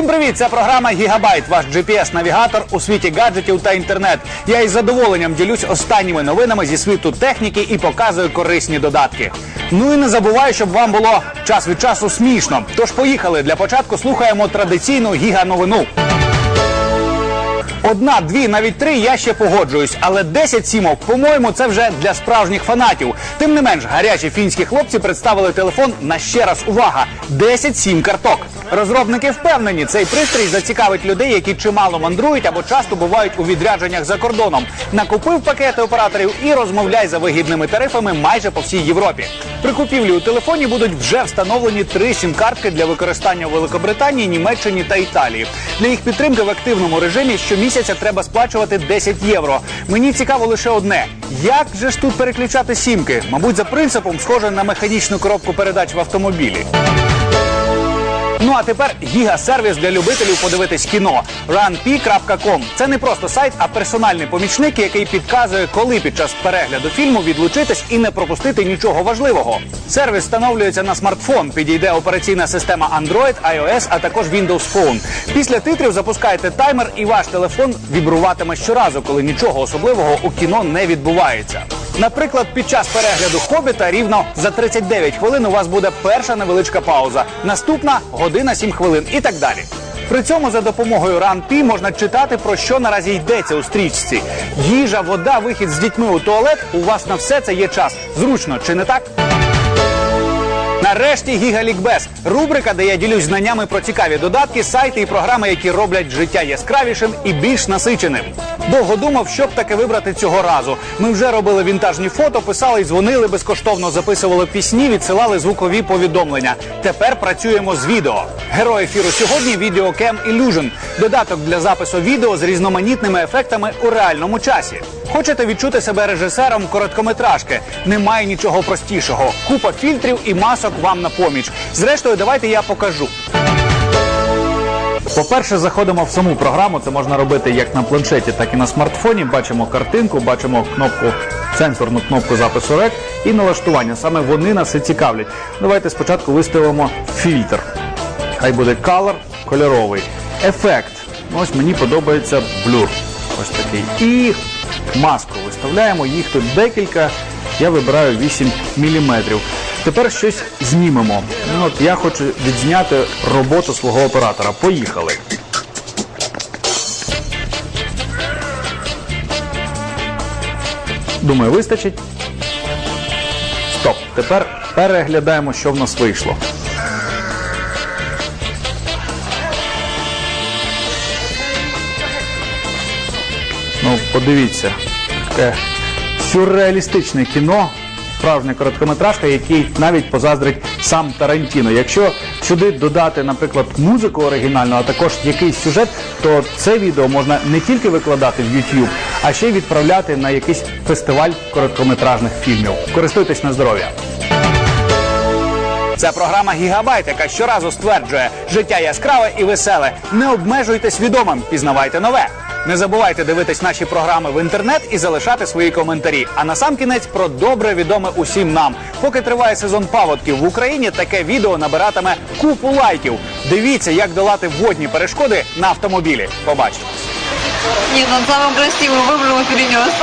Всім привіт! Це програма Гігабайт, ваш GPS-навігатор у світі гаджетів та інтернет. Я із задоволенням ділюсь останніми новинами зі світу техніки і показую корисні додатки. Ну і не забуваю, щоб вам було час від часу смішно. Тож поїхали. Для початку слухаємо традиційну гіга-новину. Одна, дві, навіть три я ще погоджуюсь, але 10 сімок, по-моєму, це вже для справжніх фанатів. Тим не менш, гарячі фінські хлопці представили телефон на ще раз увага: 10 сім карток. Розробники впевнені, цей пристрій зацікавить людей, які чимало мандрують або часто бувають у відрядженнях за кордоном. Накупив пакети операторів і розмовляй за вигідними тарифами майже по всій Європі. При купівлі у телефоні будуть вже встановлені три сім-картки для використання у Великобританії, Німеччині та Італії. Для їх підтримки в активному режимі щомісяця треба сплачувати 10 євро. Мені цікаво лише одне: як же ж тут переключати сімки? Мабуть, за принципом схоже на механічну коробку передач в автомобілі. Ну а тепер гіга-сервіс для любителів подивитись кіно runp.com. Це не просто сайт, а персональний помічник, який підказує, коли під час перегляду фільму відлучитись і не пропустити нічого важливого. Сервіс встановлюється на смартфон. Підійде операційна система Android, iOS, а також Windows Phone. Після титрів запускаєте таймер, і ваш телефон вібруватиме щоразу, коли нічого особливого у кіно не відбувається. Наприклад, під час перегляду хобіта рівно за 39 хвилин у вас буде перша невеличка пауза. Наступна година 7 хвилин і так далі. При цьому за допомогою RunP можна читати про що наразі йдеться у стрічці. Їжа, вода, вихід з дітьми у туалет. У вас на все це є час. Зручно, чи не так? Нарешті Гігалікбез – рубрика, де я ділюсь знаннями про цікаві додатки, сайти і програми, які роблять життя яскравішим і більш насиченим. Довго думав, що б таки вибрати цього разу. Ми вже робили вінтажні фото, писали дзвонили безкоштовно, записували пісні, відсилали звукові повідомлення. Тепер працюємо з відео. Герой ефіру сьогодні Videocam Illusion – додаток для запису відео з різноманітними ефектами у реальному часі. Хочете відчути себе режисером короткометражки? Немає нічого простішого. Купа фільтрів і масок вам на поміч. Зрештою, давайте я покажу. По-перше, заходимо в саму програму. Це можна робити як на планшеті, так і на смартфоні. Бачимо картинку, бачимо кнопку, сенсорну кнопку запису рек і налаштування. Саме вони нас і цікавлять. Давайте спочатку виставимо фільтр. Хай буде color, кольоровий. Ефект. Ось мені подобається блюр. Ось такий. І маску виставляємо. Їх тут декілька. Я вибираю 8 мм. Тепер щось знімемо. Ну, от я хочу відзняти роботу свого оператора. Поїхали. Думаю, вистачить. Стоп. Тепер переглядаємо, що в нас вийшло. Ну, подивіться, таке сюрреалістичне кіно, справжня короткометражка, який навіть позаздрить сам Тарантіно. Якщо сюди додати, наприклад, музику оригінальну, а також якийсь сюжет, то це відео можна не тільки викладати в YouTube, а ще й відправляти на якийсь фестиваль короткометражних фільмів. Користуйтесь на здоров'я. Це програма Гігабайт, яка щоразу стверджує, життя яскраве і веселе. Не обмежуйтесь відомим, пізнавайте нове. Не забувайте дивитись наші програми в інтернет і залишати свої коментарі. А на сам кінець про добре відоме усім нам. Поки триває сезон паводків в Україні, таке відео набиратиме купу лайків. Дивіться, як долати водні перешкоди на автомобілі. Побачимо. Нет, он самым красивым выбрал и перенес.